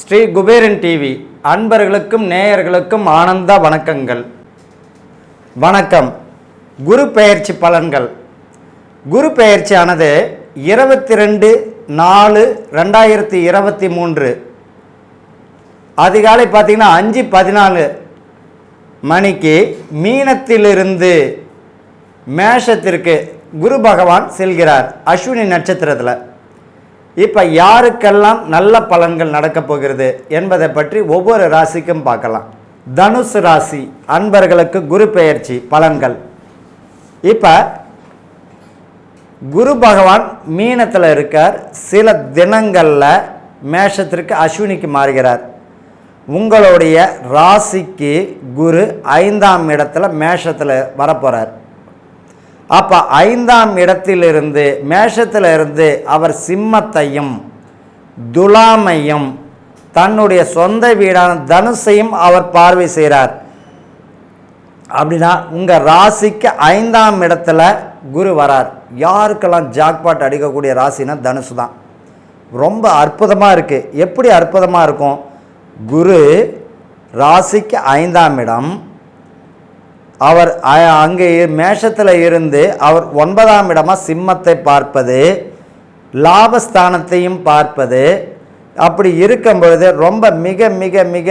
Sri Kuberan TV அன்பர்களுக்கும் நேயர்களுக்கும் ஆனந்த வணக்கங்கள். வணக்கம். குரு பெயர்ச்சி பலன்கள். குரு பெயர்ச்சியானது இருபத்தி ரெண்டு நாலு ரெண்டாயிரத்தி இருபத்தி மூன்று. அதிகாலை பார்த்தீங்கன்னா அஞ்சு பதினாலு மணிக்கு மீனத்திலிருந்து மேஷத்திற்கு குரு பகவான் செல்கிறார் அஸ்வினி நட்சத்திரத்தில். இப்போ யாருக்கெல்லாம் நல்ல பலன்கள் நடக்கப் போகிறது என்பதை பற்றி ஒவ்வொரு ராசிக்கும் பார்க்கலாம். தனுசு ராசி அன்பர்களுக்கு குரு பெயர்ச்சி பலன்கள். இப்போ குரு பகவான் மீனத்தில் இருக்கார். சில தினங்களில் மேஷத்திற்கு அஸ்வினிக்கு மாறுகிறார். உங்களுடைய ராசிக்கு குரு ஐந்தாம் இடத்துல மேஷத்தில் வரப்போகிறார் அப்போ ஐந்தாம் இடத்திலிருந்து மேஷத்திலிருந்து அவர் சிம்மத்தையும் துலாமையும் தன்னுடைய சொந்த வீடான தனுசையும் அவர் பார்வை செய்கிறார் அப்படின்னா உங்கள் ராசிக்கு ஐந்தாம் இடத்துல குரு வரார். யாருக்கெல்லாம் ஜாக்பாட் அடிக்கக்கூடிய ராசினா தனுசு தான். ரொம்ப அற்புதமாக இருக்குது எப்படி அற்புதமாக இருக்கும்? குரு ராசிக்கு ஐந்தாம் இடம் அவர் அ- அங்கே மேஷத்தில் இருந்து அவர் ஒன்பதாம் இடமாக சிம்மத்தை பார்ப்பது லாபஸ்தானத்தையும் பார்ப்பது. அப்படி இருக்கும் பொழுது ரொம்ப மிக மிக மிக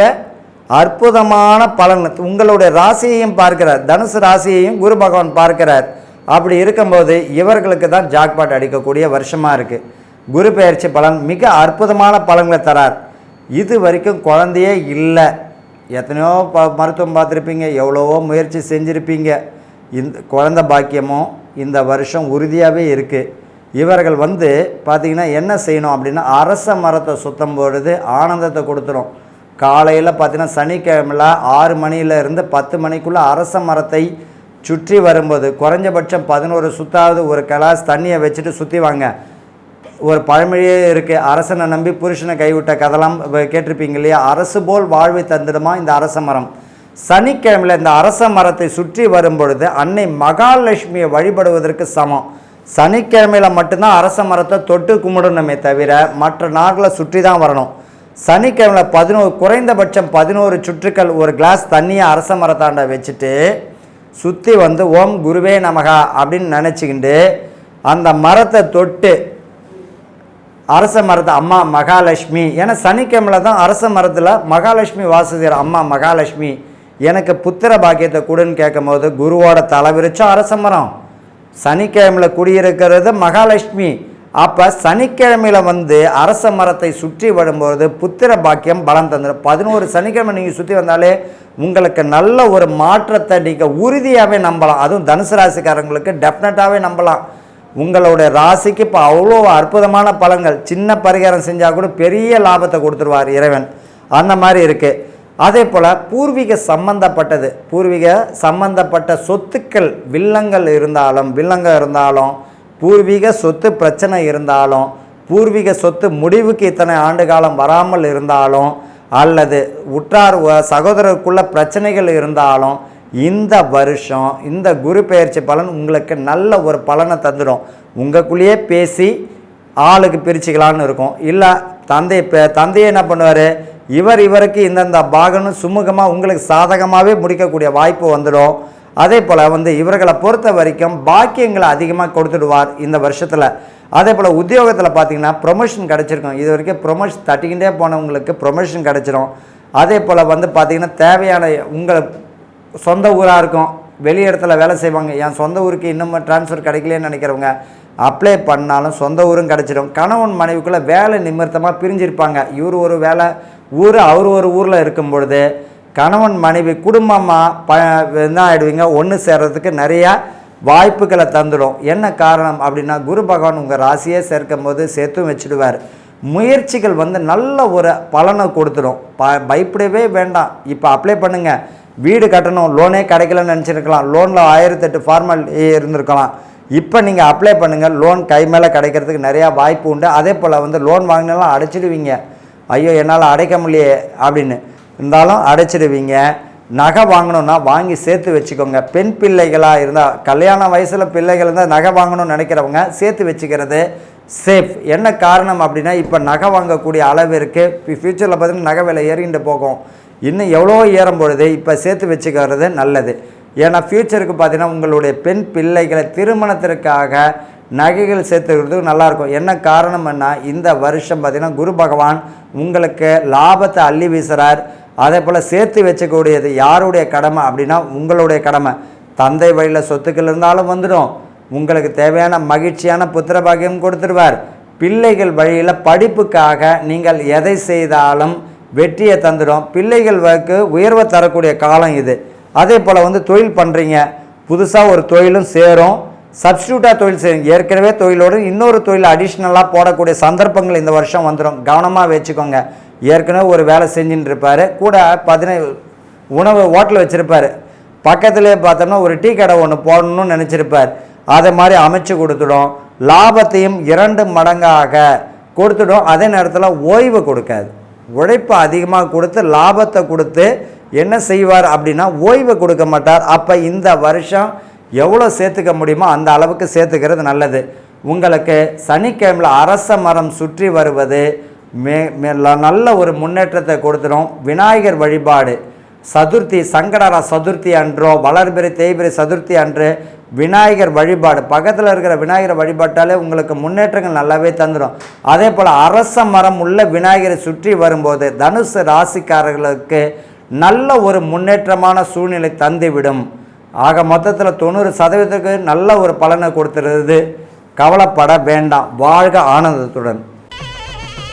அற்புதமான பலன். உங்களுடைய ராசியையும் பார்க்கிறார். தனுசு ராசியையும் குரு பகவான் பார்க்கிறார். அப்படி இருக்கும்போது இவர்களுக்கு தான் ஜாக்பாட் அடிக்கக்கூடிய வருஷமாக இருக்குது குரு பெயர்ச்சி பலன் மிக அற்புதமான பலன்களை தரார். இது வரைக்கும் குழந்தையே இல்லை. எத்தனையோ ப மருத்துவம் பார்த்துருப்பீங்க எவ்வளவோ முயற்சி செஞ்சுருப்பீங்க. இந்த குழந்த பாக்கியமும் இந்த வருஷம் உறுதியாகவே இருக்குது இவர்கள் வந்து பார்த்திங்கன்னா என்ன செய்யணும் அப்படின்னா அரச மரத்தை சுத்தம் பொழுது ஆனந்தத்தை கொடுத்துரும். காலையில் பார்த்தீங்கன்னா சனிக்கிழமையில் ஆறு மணியில இருந்து பத்து மணிக்குள்ளே அரச மரத்தை சுற்றி வரும்போது குறைஞ்சபட்சம் பதினோரு சுத்தாவது ஒரு கலாஸ் தண்ணியை வச்சுட்டு சுற்றி வாங்க. ஒரு பழமொழியே இருக்குது அரசனை நம்பி புருஷனை கைவிட்ட கதெல்லாம் கேட்டிருப்பீங்க இல்லையா? அரசு போல் வாழ்வை தந்திடுமா இந்த அரச மரம்? சனிக்கிழமையில் இந்த அரச மரத்தை சுற்றி வரும் பொழுது அன்னை மகாலட்சுமியை வழிபடுவதற்கு சமம். சனிக்கிழமையில் மட்டும்தான் அரச மரத்தை தொட்டு கும்பிடணுமே தவிர மற்ற நாட்களை சுற்றி தான் வரணும். சனிக்கிழமையில் பதினோரு குறைந்தபட்சம் பதினோரு சுற்றுக்கள் ஒரு கிளாஸ் தண்ணியை அரச மரத்தாண்ட வச்சுட்டு சுற்றி வந்து ஓம் குருவே நமகா அப்படின்னு நினச்சிக்கிண்டு அந்த மரத்தை தொட்டு அரச மரத்தை அம்மா மகாலட்சுமி. ஏன்னா சனிக்கிழமை தான் அரச மரத்தில் மகாலட்சுமி வாசுகிற அம்மா மகாலட்சுமி. எனக்கு புத்திர பாக்கியத்தை கொடுன்னு கேட்கும்போது குருவோட தலைவிரிச்சம் அரச மரம். சனிக்கிழமையில் குடியிருக்கிறது மகாலட்சுமி. அப்போ சனிக்கிழமையில் வந்து அரச மரத்தை சுற்றி வரும்போது புத்திர பாக்கியம் பலம் தந்துடும் பதினோரு சனிக்கிழமை நீங்கள் சுற்றி வந்தாலே உங்களுக்கு நல்ல ஒரு மாற்றத்தை நீங்கள் உறுதியாகவே நம்பலாம். அதுவும் தனுசு ராசிக்காரங்களுக்கு டெஃபினட்டாகவே நம்பலாம். உங்களுடைய ராசிக்கு இப்போ அவ்வளோ அற்புதமான பலன்கள். சின்ன பரிகாரம் செஞ்சால் கூட பெரிய லாபத்தை கொடுத்துருவார் இறைவன். அந்த மாதிரி இருக்குது அதே போல் பூர்வீக சம்பந்தப்பட்டது. பூர்வீக சம்பந்தப்பட்ட சொத்துக்கள் வில்லங்கள் இருந்தாலும் வில்லங்கள் இருந்தாலும் பூர்வீக சொத்து பிரச்சனை இருந்தாலும் பூர்வீக சொத்து முடிவுக்கு இத்தனை ஆண்டு காலம் வராமல் இருந்தாலும் அல்லது உற்றார் சகோதரருக்குள்ள பிரச்சனைகள் இருந்தாலும் இந்த வருஷம் இந்த குரு பெயர்ச்சி பலன் உங்களுக்கு நல்ல ஒரு பலனை தந்துடும். உங்களுக்குள்ளேயே பேசி ஆளுக்கு பிரிச்சுக்கலான்னு இருக்கும். இல்லை தந்தை இப்போ தந்தையை என்ன பண்ணுவார்? இவர் இவருக்கு இந்தந்த பாகனும் சுமூகமாக உங்களுக்கு சாதகமாகவே முடிக்கக்கூடிய வாய்ப்பு வந்துடும். அதே போல் வந்து இவர்களை பொறுத்த வரைக்கும் பாக்கியங்களை அதிகமாக கொடுத்துடுவார் இந்த வருஷத்தில். அதே போல் உத்தியோகத்தில் பார்த்தீங்கன்னா ப்ரொமோஷன் கிடச்சிருக்கும். இது வரைக்கும் ப்ரொமோஷன் தட்டிக்கிட்டே போனவங்களுக்கு ப்ரொமோஷன் கிடச்சிரும். அதே போல் வந்து பார்த்திங்கன்னா தேவையான உங்களை சொந்த ஊராக இருக்கும். வெளி இடத்துல வேலை செய்வாங்க. என் சொந்த ஊருக்கு இன்னும் ட்ரான்ஸ்ஃபர் கிடைக்கலன்னு நினைக்கிறவங்க அப்ளை பண்ணாலும் சொந்த ஊரும் கிடச்சிடும். கணவன் மனைவிக்குள்ளே வேலை நிமித்தமாக பிரிஞ்சிருப்பாங்க. இவர் ஒரு வேலை ஊர் அவர் ஒரு ஊரில் இருக்கும் பொழுது கணவன் மனைவி குடும்பமாக ப என்ன ஆகிடுவீங்க ஒன்று சேர்கிறதுக்கு நிறையா வாய்ப்புகளை தந்துடும். என்ன காரணம் அப்படின்னா குரு பகவான் உங்கள் ராசியே சேர்க்கும் போது சேர்த்தும் வச்சுடுவார். முயற்சிகள் வந்து நல்ல ஒரு பலனை கொடுத்துடும். ப பயப்படவே வேண்டாம். இப்போ அப்ளை பண்ணுங்கள் வீடு கட்டணும் லோனே கிடைக்கலன்னு நினச்சிருக்கலாம். லோனில் ஆயிரத்தெட்டு ஃபார்மல் இருந்திருக்கலாம். இப்போ நீங்கள் அப்ளை பண்ணுங்கள் லோன் கை மேலே கிடைக்கிறதுக்கு நிறையா வாய்ப்பு உண்டு. அதே போல் வந்து லோன் வாங்கினாலும் அடைச்சிடுவீங்க. ஐயோ என்னால் அடைக்க முடியே அப்படின்னு. இருந்தாலும் அடைச்சிடுவீங்க. நகை வாங்கணுன்னா வாங்கி சேர்த்து வச்சுக்கோங்க. பெண் பிள்ளைகளாக இருந்தால் கல்யாண வயசில் பிள்ளைகள் இருந்தால் நகை வாங்கணும்னு நினைக்கிறவங்க சேர்த்து வச்சுக்கிறது சேஃப் என்ன காரணம் அப்படின்னா இப்போ நகை வாங்கக்கூடிய அளவிற்கு ஃப்யூச்சரில் பார்த்தீங்கன்னா நகை விலை ஏறிண்டு போகும். இன்னும் எவ்வளோ ஏறும் பொழுது இப்போ சேர்த்து வச்சுக்கிறது நல்லது. ஏன்னா ஃப்யூச்சருக்கு பார்த்தீங்கன்னா உங்களுடைய பெண் பிள்ளைகளை திருமணத்திற்காக நகைகள் சேர்த்துக்கிறதுக்கு நல்லாயிருக்கும். என்ன காரணம்னா இந்த வருஷம் பார்த்தீங்கன்னா குரு பகவான் உங்களுக்கு லாபத்தை அள்ளி வீசுகிறார் அதே போல் சேர்த்து வச்சக்கூடியது யாருடைய கடமை அப்படின்னா உங்களுடைய கடமை. தந்தை வழியில் சொத்துக்கள் இருந்தாலும் வந்துடும். உங்களுக்கு தேவையான மகிழ்ச்சியான புத்திர பாகியம் கொடுத்துருவார். பிள்ளைகள் வழியில் படிப்புக்காக நீங்கள் எதை செய்தாலும் வெற்றியை தந்துடும். பிள்ளைகளுக்கு உயர்வை தரக்கூடிய காலம் இது. அதே போல் வந்து தொழில் பண்ணுறீங்க புதுசாக ஒரு தொழிலும் சேரும். சப்ஸ்டியூட்டாக தொழில் செய்யும் ஏற்கனவே தொழிலோடு இன்னொரு தொழில் அடிஷ்னலாக போடக்கூடிய சந்தர்ப்பங்கள் இந்த வருஷம் வந்துடும் கவனமாக வச்சுக்கோங்க. ஏற்கனவே ஒரு வேலை செஞ்சுட்டு இருப்பார் கூட பதினேழு உணவு ஹோட்டல் வச்சுருப்பார். பக்கத்துலேயே பார்த்தோம்னா ஒரு டீ கடை ஒன்று போடணும்னு நினச்சிருப்பார். அதை மாதிரி அமைச்சு கொடுத்துடும். லாபத்தையும் இரண்டு மடங்காக கொடுத்துடும். அதே நேரத்தில் ஓய்வு கொடுக்காது. உழைப்பு அதிகமாக கொடுத்து லாபத்தை கொடுத்து என்ன செய்வார் அப்படின்னா ஓய்வு கொடுக்க மாட்டார். அப்போ இந்த வருஷம் எவ்வளோ சேர்த்துக்க முடியுமோ அந்த அளவுக்கு சேர்த்துக்கிறது நல்லது. உங்களுக்கு சனிக்கிழமையில் அரச மரம் சுற்றி வருவது மே நல்ல ஒரு முன்னேற்றத்தை கொடுத்துடும் விநாயகர் வழிபாடு சதுர்த்தி சங்கடர சதுர்த்தி அன்றோ வளர்பிறை தேய்பிறை சதுர்த்தி அன்று விநாயகர் வழிபாடு. பக்கத்தில் இருக்கிற விநாயகர் வழிபாட்டாலே உங்களுக்கு முன்னேற்றங்கள் நல்லாவே தந்துடும் அதே போல் அரச மரம் உள்ள விநாயகரை சுற்றி வரும்போது தனுசு ராசிக்காரர்களுக்கு நல்ல ஒரு முன்னேற்றமான சூழ்நிலை தந்துவிடும். ஆக மொத்தத்தில் தொண்ணூறு சதவீதத்துக்கு நல்ல ஒரு பலனை கொடுத்துருது கவலைப்பட வேண்டாம். வாழ்க ஆனந்தத்துடன்.